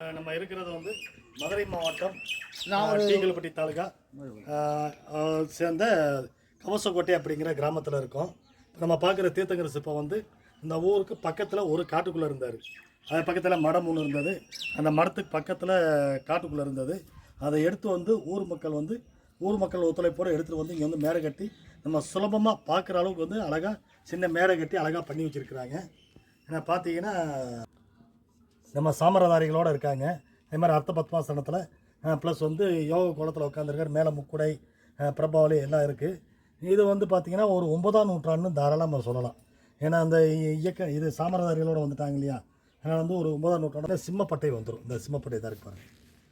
நம்ம இருக்கிறது வந்து மதுரை மாவட்டம் டீக்கல்பட்டி தாலுகா. சேர்ந்த கவசக்கோட்டை அப்படிங்கிற கிராமத்தில் இருக்கோம். நம்ம பார்க்குற தீர்த்தங்கர சிற்பம் வந்து இந்த ஊருக்கு பக்கத்தில் ஒரு காட்டுக்குள்ளே இருந்தார். அது பக்கத்தில் மடம் ஒன்று இருந்தது. அந்த மடத்துக்கு பக்கத்தில் காட்டுக்குள்ளே இருந்தது. அதை எடுத்து வந்து ஊர் மக்கள் வந்து ஊர் மக்கள் ஒத்துழைப்போடு எடுத்துகிட்டு வந்து இங்கே வந்து மேடை கட்டி நம்ம சுலபமாக பார்க்குற அளவுக்கு வந்து அழகாக சின்ன மேடை கட்டி அழகாக பண்ணி வச்சுருக்குறாங்க. ஏன்னா பார்த்தீங்கன்னா நம்ம சாமரதாரிகளோடு இருக்காங்க. அதே மாதிரி அர்த்த பத்மாசனத்தில் ப்ளஸ் வந்து யோக கோலத்தில் உட்காந்துருக்கார் மேலே முக்குடை பிரபாவளி பிரபாவலி எல்லாம் இருக்குது இது வந்து பார்த்திங்கன்னா ஒரு ஒன்பதாம் நூற்றாண்டுன்னு தாராளமாக சொல்லலாம். ஏன்னா அந்த இ- இயக்க இது சாமரதாரிகளோடு வந்துட்டாங்க இல்லையா? அதனால் வந்து ஒரு ஒன்பதாம் நூற்றாண்டு சிம்மப்பட்டை வந்துடும் இந்த சிம்மப்பட்டை தான் இருக்கு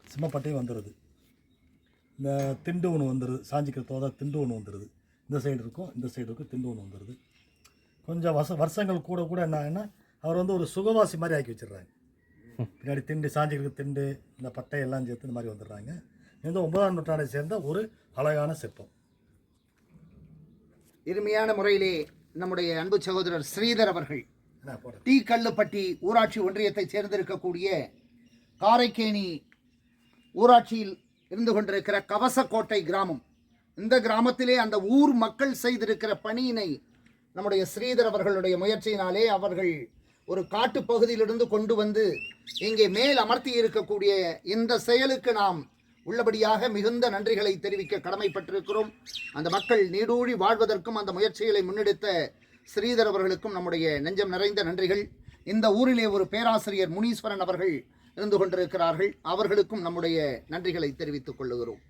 சிம்மப்பட்டை வந்துடுது இந்த திண்டு ஒன்று வந்துடுது சாஞ்சிக்கிற தோதா திண்டு ஒன்று வந்துடுது இந்த சைடு இருக்கும் இந்த சைடு இருக்கும் திண்டு ஒன்று வந்துடுது கொஞ்சம் வருஷ வருஷங்கள் கூட கூட என்ன ஆகுன்னா அவர் வந்து ஒரு சுகவாசி மாதிரி ஆக்கி வச்சிடுறாங்க பின்னாடி திண்டு சாஞ்சிக்கிற திண்டு இந்த பட்டை எல்லாம் சேர்த்து இந்த மாதிரி வந்துடுறாங்க. இது வந்து ஒன்பதாம் நூற்றாண்டை சேர்ந்த ஒரு அழகான சிற்பம். இனிமையான முறையிலே நம்முடைய அன்பு சகோதரர் ஸ்ரீதர் அவர்கள் டி கல்லுப்பட்டி ஊராட்சி ஒன்றியத்தைச் சேர்ந்திருக்கக்கூடிய காரைக்கேணி ஊராட்சியில் இருந்து கொண்டிருக்கிற கவசக்கோட்டை கிராமம். இந்த கிராமத்திலே அந்த ஊர் மக்கள் செய்திருக்கிற பணியினை நம்முடைய ஸ்ரீதர் அவர்களுடைய முயற்சியினாலே அவர்கள் ஒரு காட்டு பகுதியிலிருந்து கொண்டு வந்து இங்கே மேல் அமர்த்தி இருக்கக்கூடிய இந்த செயலுக்கு நாம் உள்ளபடியாக மிகுந்த நன்றிகளை தெரிவிக்க கடமைப்பட்டிருக்கிறோம். அந்த மக்கள் நீடூழி வாழ்வதற்கும் அந்த முயற்சிகளை முன்னெடுத்த ஸ்ரீதர் அவர்களுக்கும் நம்முடைய நெஞ்சம் நிறைந்த நன்றிகள். இந்த ஊரிலே ஒரு பேராசிரியர் முனீஸ்வரன் அவர்கள் இருந்து கொண்டிருக்கிறார்கள். அவர்களுக்கும் நம்முடைய நன்றிகளை தெரிவித்துக் கொள்ளுகிறோம்.